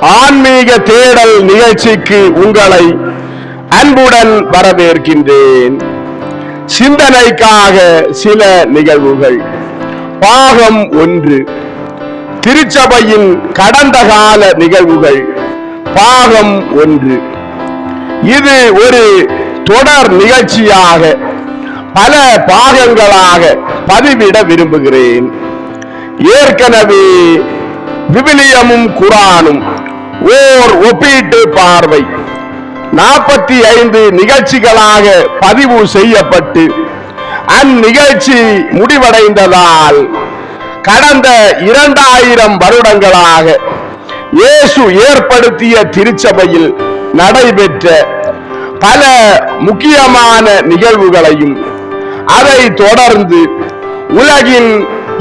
ஆன்மீக தேடல் நிகழ்ச்சிக்கு உங்களை அன்புடன் வரவேற்கின்றேன். சிந்தனைக்காக சில நிகழ்வுகள். பாகம் ஒன்று. திருச்சபையின் கடந்த கால நிகழ்வுகள். பாகம் ஒன்று. இது ஒரு தொடர் நிகழ்ச்சியாக பல பாகங்களாக பதிவிட விரும்புகிறேன். ஏற்கனவே விவிலியமும் குரானும் ஓர் ஒப்பீட்டு பார்வை. நாற்பத்தி ஐந்து நிகழ்ச்சிகளாக பதிவு செய்யப்பட்டு அந்நிகழ்ச்சி முடிவடைந்ததால் கடந்த இரண்டாயிரம் வருடங்களாக இயேசு ஏற்படுத்திய திருச்சபையில் நடைபெற்ற பல முக்கியமான நிகழ்வுகளையும் அதை தொடர்ந்து உலகின்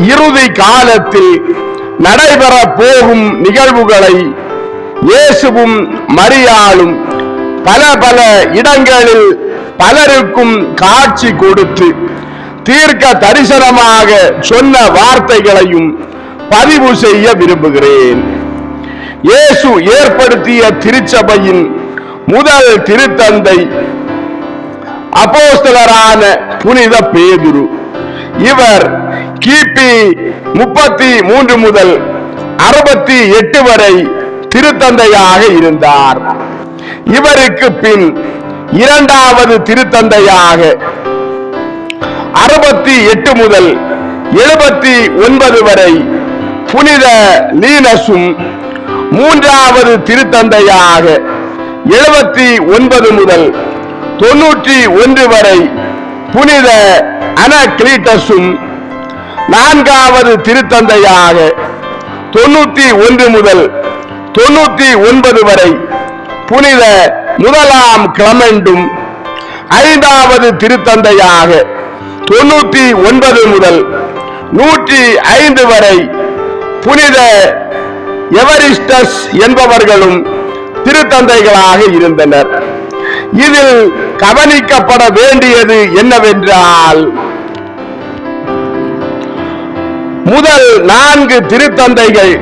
இறுதி காலத்தில் நடைபெற போகும் நிகழ்வுகளை இயேசுவும் மரியாளும் பல பல இடங்களில் பலருக்கும் காட்சி கொடுத்து தீர்க்க தரிசனமாக சொன்ன வார்த்தைகளையும் பதிவு செய்ய விரும்புகிறேன். இயேசு ஏற்படுத்திய திருச்சபையின் முதல் திருத்தந்தை அப்போஸ்தலரான புனித பேதுரு. இவர் கிபி முப்பத்தி மூன்று முதல் அறுபத்தி எட்டு வரை திருத்தந்தையாக இருந்தார். இவருக்கு பின் இரண்டாவது திருத்தந்தையாக அறுபத்தி எட்டு முதல் எழுபத்தி ஒன்பது வரை புனித லீனஸும் மூன்றாவது திருத்தந்தையாக எழுபத்தி ஒன்பது முதல் தொன்னூற்றி ஒன்று வரை புனித அனக்ளீட்டஸும் நான்காவது திருத்தந்தையாக தொண்ணூற்றி ஒன்று முதல் தொண்ணூத்தி ஒன்பது வரை புனித முதலாம் கிளமெண்டும் ஐந்தாவது திருத்தந்தையாக தொண்ணூத்தி ஒன்பது முதல் நூற்றி ஐந்து வரை புனித எவரிஸ்டஸ் என்பவர்களும் திருத்தந்தைகளாக இருந்தனர். இதில் கவனிக்கப்பட வேண்டியது என்னவென்றால் முதல் நான்கு திருத்தந்தைகள்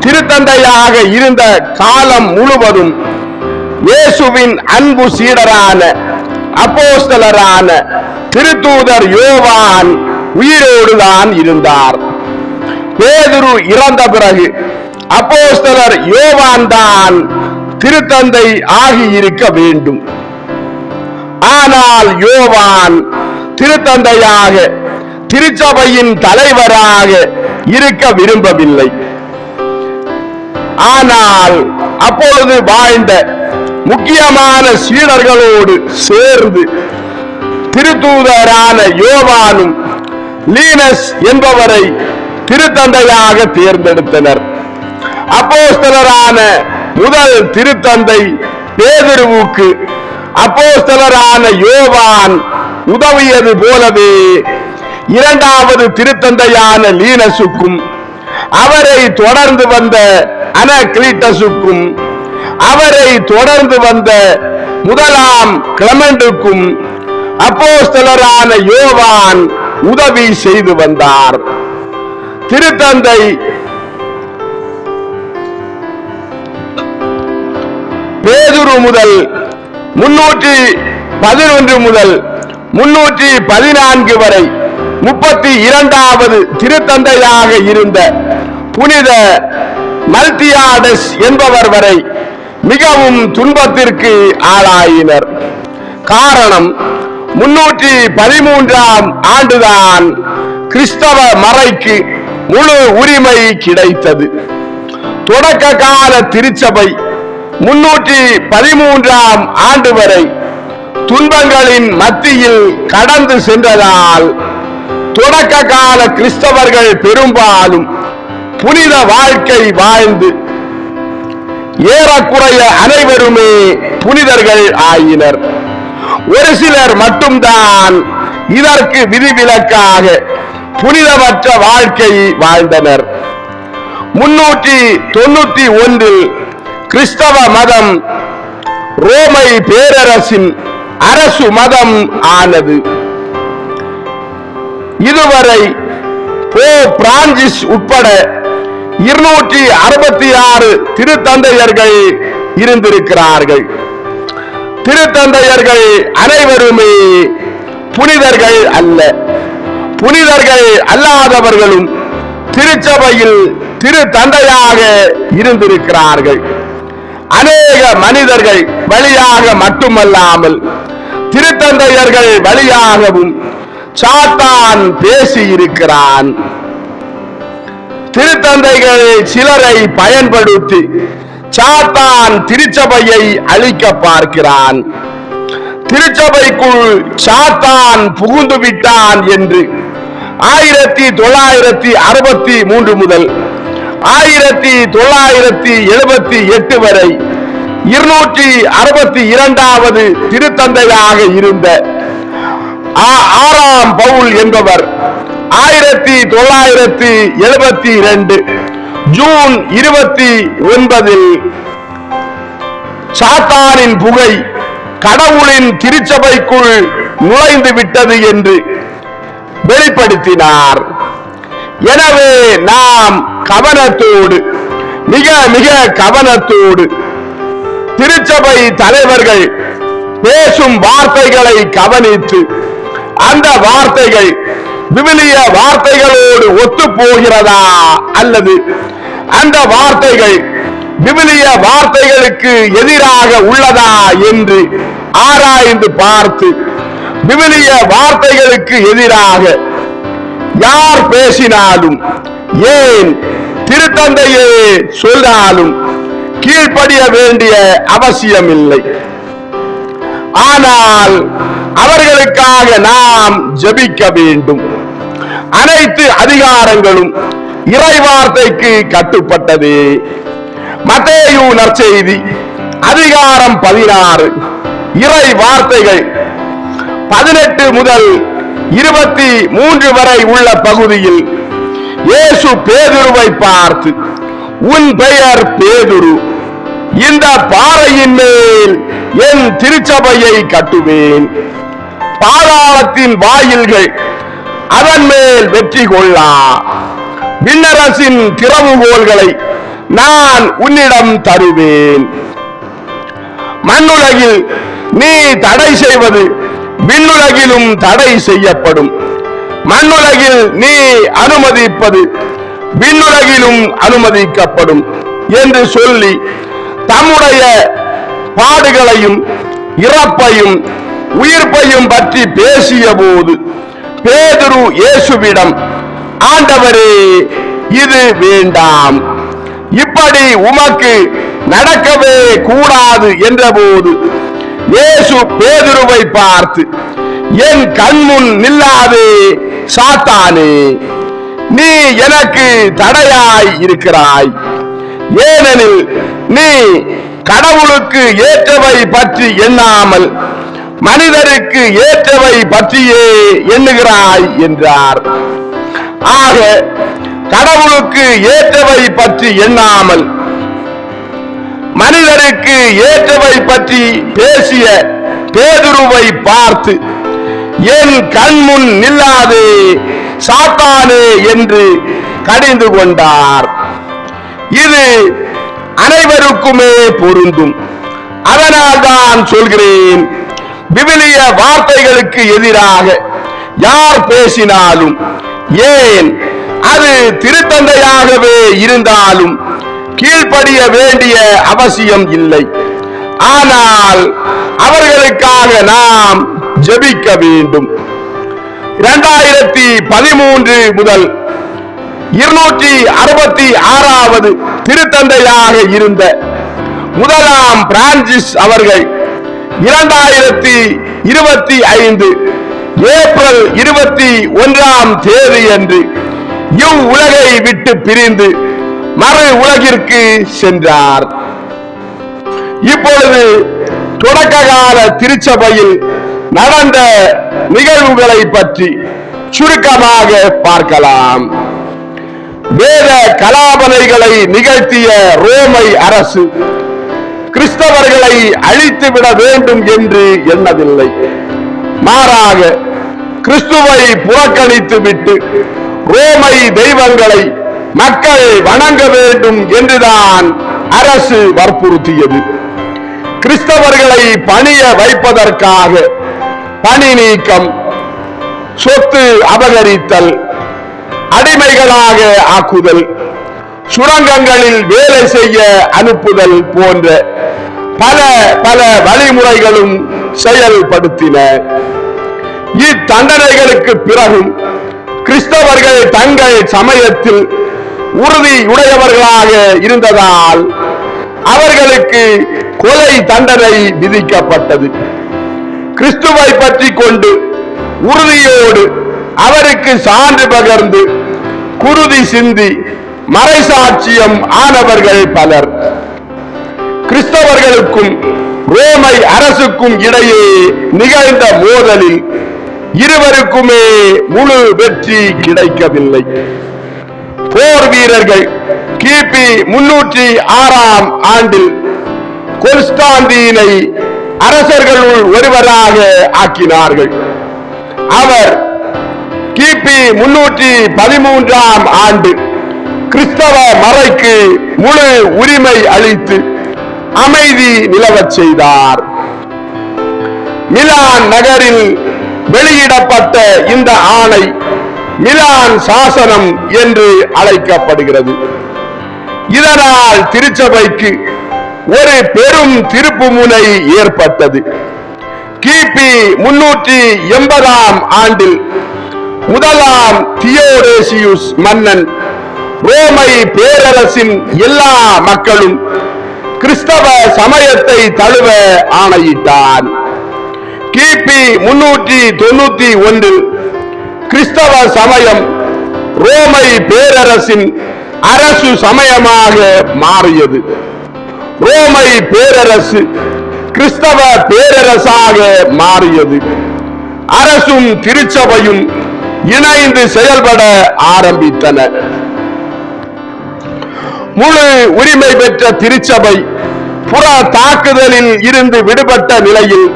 திருத்தந்தையாக இருந்த காலம் முழுவதும் இயேசுவின் அன்பு சீடரான அப்போஸ்தலரான திருத்தூதர் யோவான் உயிரோடுதான் இருந்தார். பேதுரு இறந்த பிறகு அப்போஸ்தலர் யோவான் தான் திருத்தந்தை ஆகியிருக்க வேண்டும். ஆனால் யோவான் திருத்தந்தையாக திருச்சபையின் தலைவராக இருக்க விரும்பவில்லை. ஆனால் அப்பொழுது வாழ்ந்த முக்கியமான சீடர்களோடு சேர்ந்து திருத்தூதரான யோவானும் லீனஸ் என்பவரை திருத்தந்தையாக தேர்ந்தெடுத்தனர். அப்போஸ்தலரான முதல் திருத்தந்தை பேதுருவுக்கு அப்போஸ்தலரான யோவான் உதவியது போலவே இரண்டாவது திருத்தந்தையான லீனஸுக்கும் அவரை தொடர்ந்து வந்த அனக்லீட்டஸுக்கும் அவரை தொடர்ந்து வந்த முதலாம் கிளமெண்டுக்கும் அப்போஸ்தலரான யோவான் உதவி செய்து வந்தார். திருத்தந்தை பேதுரு முதல் முன்னூற்றி பதினொன்று முதல் முன்னூற்றி பதினான்கு வரை முப்பத்தி இரண்டாவது திருத்தந்தையாக இருந்த புனித மல்தியாடஸ் என்பவர் வரை மிகவும் துன்பத்திற்கு ஆளாயினர். காரணம் முன்னூற்றி பதிமூன்றாம் ஆண்டுதான் கிறிஸ்தவ மறைக்கு முழு உரிமை கிடைத்தது. தொடக்க கால திருச்சபை முன்னூற்றி பதிமூன்றாம் ஆண்டு வரை துன்பங்களின் மத்தியில் கடந்து சென்றதால் தொடக்க கால கிறிஸ்தவர்கள் பெரும்பாலும் புனித வாழ்க்கை வாழ்ந்து ஏறக்குறைய அனைவருமே புனிதர்கள் ஆயினர். ஒரு சிலர் மட்டும்தான் இதற்கு விதிவிலக்காக புனிதமற்ற வாழ்க்கை வாழ்ந்தனர். முன்னூற்றி தொண்ணூத்தி ஒன்றில் கிறிஸ்தவ மதம் ரோமை பேரரசின் அரசு மதம் ஆனது. இதுவரை போ பிரான்சிஸ் உட்பட இருநூற்றி அறுபத்தி ஆறு திருத்தந்தையர்கள் இருந்திருக்கிறார்கள். திருத்தந்தையர்கள் அனைவருமே புனிதர்கள் அல்ல. புனிதர்கள் அல்லாதவர்களும் திருச்சபையில் திரு தந்தையாக இருந்திருக்கிறார்கள். அநேக மனிதர்கள் வழியாக மட்டுமல்லாமல் திருத்தந்தையர்கள் வழியாகவும் சாத்தான் பேசி இருக்கிறான் திருத்தந்தைகள் சிலரை பயன்படுத்தி சாத்தான் திருச்சபையை அழிக்க பார்க்கிறான். திருச்சபைக்குள் சாத்தான் புகுந்து விட்டான் என்று ஆயிரத்தி தொள்ளாயிரத்தி அறுபத்தி மூன்று முதல் ஆயிரத்தி தொள்ளாயிரத்தி எழுபத்தி எட்டு வரை இருநூற்றி அறுபத்தி இரண்டாவது திருத்தந்தையாக இருந்த ஆறாம் பவுல் என்பவர். ஆயிரத்தி தொள்ளாயிரத்தி எழுபத்தி இரண்டு ஜூன் இருபத்தி ஒன்பதில் சாத்தானின் புகை கடவுளின் திருச்சபைக்குள் நுழைந்து விட்டது என்று வெளிப்படுத்தினார். எனவே நாம் கவனத்தோடு மிக மிக கவனத்தோடு திருச்சபை தலைவர்கள் பேசும் வார்த்தைகளை கவனித்து அந்த வார்த்தைகள் விவிலிய வார்த்தைகளோடு ஒத்து போகிறதா அல்லது அந்த வார்த்தைகள் விவிலிய வார்த்தைகளுக்கு எதிராக உள்ளதா என்று ஆராய்ந்து பார்த்து விவிலிய வார்த்தைகளுக்கு எதிராக யார் பேசினாலும் ஏன் திருத்தந்தையே சொன்னாலும் கீழ்ப்படிய வேண்டிய அவசியமில்லை. ஆனால் அவர்களுக்காக நாம் ஜபிக்க வேண்டும். அனைத்து அதிகாரங்களும் இறைவார்த்தைக்கு கட்டுப்பட்டதே. மத்தேயு நற்செய்தி அதிகாரம் பதினாறு. இறை வார்த்தைகள் பதினெட்டு முதல் இருபத்தி மூன்று வரை உள்ள பகுதியில் இயேசு பேதுருவை பார்த்து உன் பெயர் பேதுரு. இந்த பாறையின் மேல் என் திருச்சபையை கட்டுவேன். பாதாளத்தின் வாயில்கள் அதன் மேல் வெற்றி கொள்ளா. விண்ணரசின் திறவுகோள்களை நான் உன்னிடம் தருவேன். மண்ணுலகில் நீ தடை செய்வது விண்ணுலகிலும் தடை செய்யப்படும். மண்ணுலகில் நீ அனுமதிப்பது விண்ணுலகிலும் அனுமதிக்கப்படும் என்று சொல்லி தம்முடைய பாடுகளையும் இறப்பையும் உயிர்ப்பையும் பற்றி பேசிய போது பேதுரு இயேசுவிடம் ஆண்டவரே இது வேண்டாம். இப்படி உமக்கு நடக்கவே கூடாது என்றபோது இயேசு பேதுருவை பார்த்து என் கண்முன் நில்லாதே சாத்தானே நீ எனக்கு தடையாய் இருக்கிறாய். ஏனெனில் நீ கடவுளுக்கு ஏற்றவை பற்றி எண்ணாமல் மனிதருக்கு ஏற்றவை பற்றியே எண்ணுகிறாய் என்றார். ஆக கடவுளுக்கு ஏற்றவை பற்றி எண்ணாமல் மனிதருக்கு ஏற்றவை பற்றி பேசிய பேதுருவை பார்த்து என் கண்முன் நில்லாதே சாத்தானே என்று கடிந்து கொண்டார். இது அனைவருக்குமே பொருந்தும். அதனால் தான் சொல்கிறேன் விவிலிய வார்த்தைகளுக்கு எதிராக யார் பேசினாலும் ஏன் அது திருத்தந்தையாகவே இருந்தாலும் கீழ்ப்படிய வேண்டிய அவசியம் இல்லை. ஆனால் அவர்களுக்காக நாம் ஜெபிக்க வேண்டும். இரண்டாயிரத்தி பதிமூன்று முதல் இருநூற்றி அறுபத்தி ஆறாவது திருத்தந்தையாக இருந்த முதலாம் பிரான்சிஸ் அவர்கள் இரண்டாயிரத்தி இருபத்தி ஐந்து ஏப்ரல் இருபத்தி ஒன்றாம் தேதி அன்று இவ் உலகை விட்டு பிரிந்து மறு உலகிற்கு சென்றார். இப்பொழுது தொடக்ககால திருச்சபையில் நடந்த நிகழ்வுகளை பற்றி சுருக்கமாக பார்க்கலாம். வேத கலாபனைகளை நிகழ்த்திய ரோமை அரசு கிறிஸ்தவர்களை அழித்துவிட வேண்டும் என்று எண்ணவில்லை. மாறாக கிறிஸ்துவை புறக்கணித்து விட்டு ரோமை தெய்வங்களை மக்கள் வணங்க வேண்டும் என்றுதான் அரசு வற்புறுத்தியது. கிறிஸ்தவர்களை பணிய வைப்பதற்காக பணி நீக்கம் சொத்து அபகரித்தல் அடிமைகளாக ஆக்குதல் சுரங்கங்களில் வேலை செய்ய அனுப்புதல் போன்ற பல பல வழிமுறைகளும் செயல்படுத்தின. இத்தண்டனைகளுக்கு பிறகும் கிறிஸ்தவர்கள் தங்கள் சமயத்தில் உறுதியுடையவர்களாக இருந்ததால் அவர்களுக்கு கொலை தண்டனை விதிக்கப்பட்டது. கிறிஸ்துவை பற்றி கொண்டு உறுதியோடு அவருக்கு சான்று பகர்ந்து குருதி சிந்தி மறைசாட்சியம் ஆனவர்கள் பலர். கிறிஸ்தவர்களுக்கும் ரோமை அரசுக்கும் இடையே நிகழ்ந்த மோதலில் இருவருக்குமே முழு வெற்றி கிடைக்கவில்லை. போர் வீரர்கள் கிபி முன்னூற்றி ஆறாம் ஆண்டில் கொன்ஸ்டாந்தீனை அரசர்களுள் ஒருவராக ஆக்கினார்கள். அவர் கிபி முன்னூற்றி பதிமூன்றாம் ஆண்டு கிறிஸ்தவ மறைக்கு முழு உரிமை அளித்து அமைதி நிலவச் செய்தார். மிலான் நகரில் வெளியிடப்பட்ட இந்த ஆணை மிலான் சாசனம் என்று அழைக்கப்படுகிறது. இதனால் திருச்சபைக்கு ஒரு பெரும் திருப்புமுனை ஏற்பட்டது. கிபி முன்னூற்றி எண்பதாம் ஆண்டில் முதலாம் தியோடேசியுஸ் மன்னன் ரோமை பேரரசின் எல்லா மக்களும் கிறிஸ்தவ சமயத்தை தழுவ ஆணையிட்டான். கிபி முன்னூற்றி தொண்ணூத்தி ஒன்று கிறிஸ்தவ சமயம் ரோமை பேரரசின் அரசு சமயமாக மாறியது. ரோமை பேரரசு கிறிஸ்தவ பேரரசாக மாறியது. அரசும் திருச்சபையும் இணைந்து செயல்பட ஆரம்பித்தன. முழு உரிமை பெற்ற திருச்சபை புற தாக்குதலில் இருந்து விடுபட்ட நிலையில்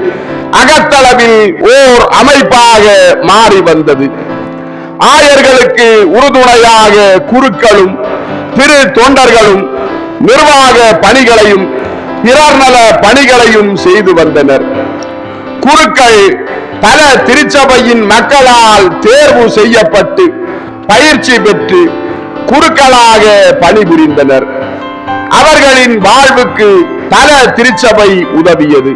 அகத்தளவில் ஓர் அமைப்பாக மாறி வந்தது. ஆயர்களுக்கு உறுதுணையாக குருக்களும் திரு தொண்டர்களும் நிர்வாக பணிகளையும் பிறர் நல பணிகளையும் செய்து வந்தனர். குருக்கள் பல திருச்சபையின் மக்களால் தேர்வு செய்யப்பட்டு பயிற்சி பெற்று குருக்களாக பணிபுரிந்தனர். அவர்களின் வாழ்வுக்கு பல திருச்சபை உதவியது.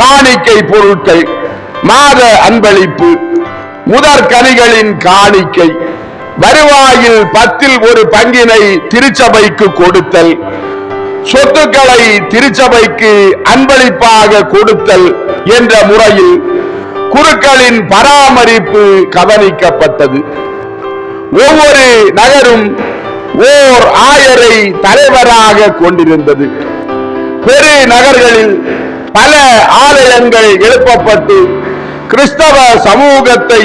காணிக்கை பொருட்கள் மாத அன்பளிப்பு முதற்கனிகளின் காணிக்கை வருவாயில் பத்தில் ஒரு பங்கினை திருச்சபைக்கு கொடுத்தல் சொத்துக்களை திருச்சபைக்கு அன்பளிப்பாக கொடுத்தல் என்ற முறையில் குருக்களின் பராமரிப்பு கவனிக்கப்பட்டது. ஒவ்வொரு நகரும் ஓர் ஆயரை தலைவராக கொண்டிருந்தது. பெரு நகர்களில் பல ஆலயங்கள் எழுப்பப்பட்டு கிறிஸ்தவ சமூகத்தை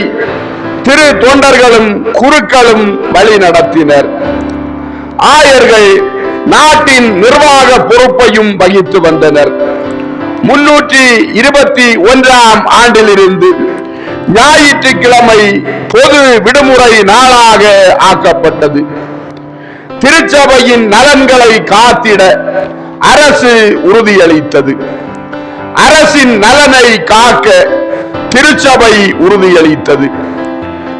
திரு தொண்டர்களும் குருக்களும் வழி நடத்தினர். ஆயர்கள் நாட்டின் நிர்வாக பொறுப்பையும் வகித்து வந்தனர். முன்னூற்றி இருபத்தி ஒன்றாம் ஆண்டிலிருந்து ஞாயிற்றுக்கிழமை பொது விடுமுறை நாளாக ஆக்கப்பட்டது. திருச்சபையின் நலன்களை காத்திட அரசு உறுதியளித்தது. அரசின் நலனை காக்க திருச்சபை உறுதியளித்தது.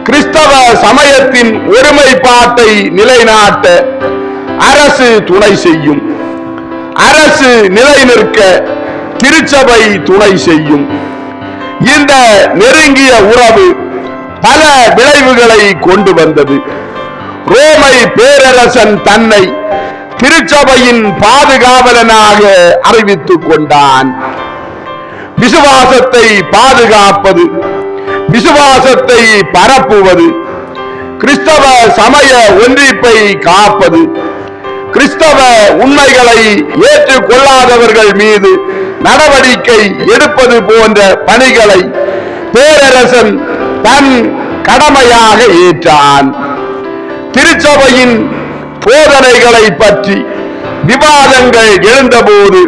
கிறிஸ்தவ சமயத்தின் ஒருமைப்பாட்டை நிலைநாட்ட அரசு துணை செய்யும். அரசு நிலை நிற்க திருச்சபை துணை செய்யும். இந்த நெருங்கிய உறவு பல விளைவுகளை கொண்டு வந்தது. ரோமை பேரரசன் தன்னை திருச்சபையின் பாதுகாவலனாக அறிவித்துக் கொண்டான். விசுவாசத்தை பாதுகாப்பது விசுவாசத்தை பரப்புவது கிறிஸ்தவ சமய ஒன்றிப்பை காப்பது கிறிஸ்தவ உண்மைகளை ஏற்றுக்கொள்ளாதவர்கள் மீது நடவடிக்கை எடுப்பது போன்ற பணிகளை பேரரசன் தன் கடமையாக ஏற்றான். திருச்சபையின் போதனைகளை பற்றி விவாதங்கள் எழுந்தபோது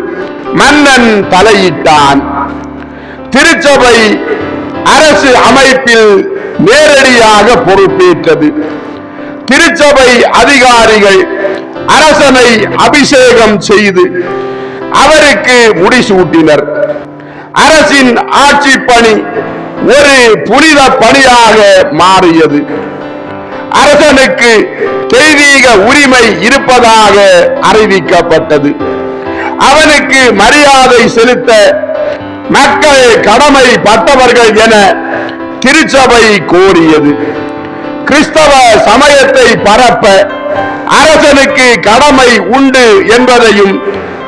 மன்னன் தலையிட்டான். திருச்சபை அரசு அமைப்பில் நேரடியாக பொறுப்பேற்றது. திருச்சபை அதிகாரிகள் அரசனை அபிஷேகம் செய்து அவருக்கு முடிசூட்டினர். அரசின் ஆட்சி பணி ஒரு புனித பணியாக மாறியது. அரசனுக்கு தெய்வீக உரிமை இருப்பதாக அறிவிக்கப்பட்டது. அவனுக்கு மரியாதை செலுத்த மக்கள் கடமைப்பட்டவர்கள் என திருச்சபை கோரியது. கிறிஸ்தவ சமயத்தை பரப்ப அரசனுக்கு கடமை உண்டு என்பதையும்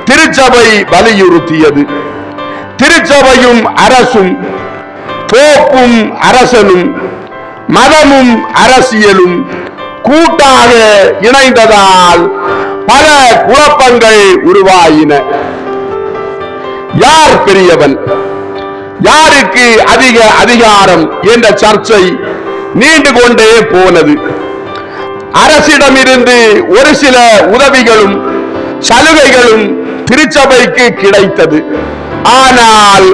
திருச்சபை வலியுறுத்தியது. திருச்சபையும் அரசும் போப்பும் அரசனும் மதமும் அரசியலும் கூட்டாக இணைந்ததால் பல குழப்பங்கள் உருவாயின. யார் பெரியவன் யாருக்கு அதிக அதிகாரம் என்ற சர்ச்சை நீண்டு கொண்டே போனது. அரசிடமிருந்து ஒரு சில உதவிகளும் சலுகைகளும் திருச்சபைக்கு கிடைத்தது. ஆனால்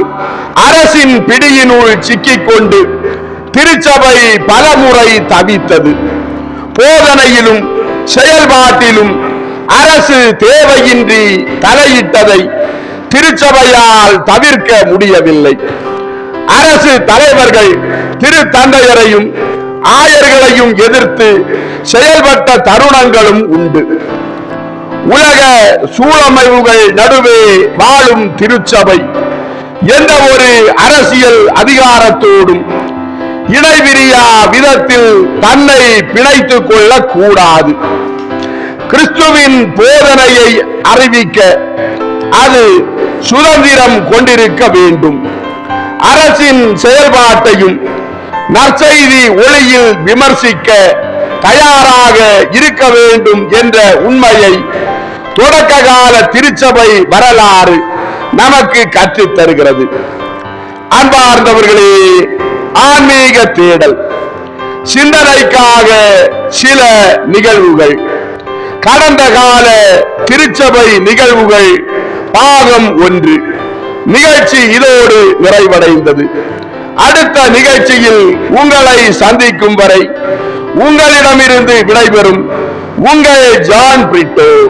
அரசின் பிடியினுள் சிக்கிக்கொண்டு திருச்சபை பலமுறை தவித்தது. போதனையிலும் செயல்பாட்டிலும் அரசு தேவையின்றி தலையிட்டதை திருச்சபையால் தவிர்க்க முடியவில்லை. அரசு தலைவர்கள் திருத்தந்தையரையும் ஆயர்களையும் எதிர்த்து செயல்பட்ட தருணங்களும் உண்டு. உலக சூழமைவுகள் நடுவே வாழும் திருச்சபை. எந்த ஒரு அரசியல் அதிகாரத்தோடும் இடைவிரியா விதத்தில் தன்னை பிணைத்துக் கொள்ளக் கூடாது கிறிஸ்துவின் போதனையை அறிவிக்க அது சுதந்திரம் கொண்டிருக்க வேண்டும். அரசின் செயல்பாட்டையும் நற்செய்தி ஒளியில் விமர்சிக்க தயாராக இருக்க வேண்டும் என்ற உண்மையை தொடக்க கால திருச்சபை வரலாறு நமக்கு கற்றுத் தருகிறது. அன்பார்ந்தவர்களே ஆன்மீக தேடல். சிந்தனைக்காக சில நிகழ்வுகள். கடந்த கால திருச்சபை நிகழ்வுகள் பாகம் ஒன்று. நிகழ்ச்சி இதோடு நிறைவடைந்தது. அடுத்த நிகழ்ச்சியில் உங்களை சந்திக்கும் வரை உங்களிடமிருந்து விடைபெறும் உங்கள் ஜான் பிரிட்டோ.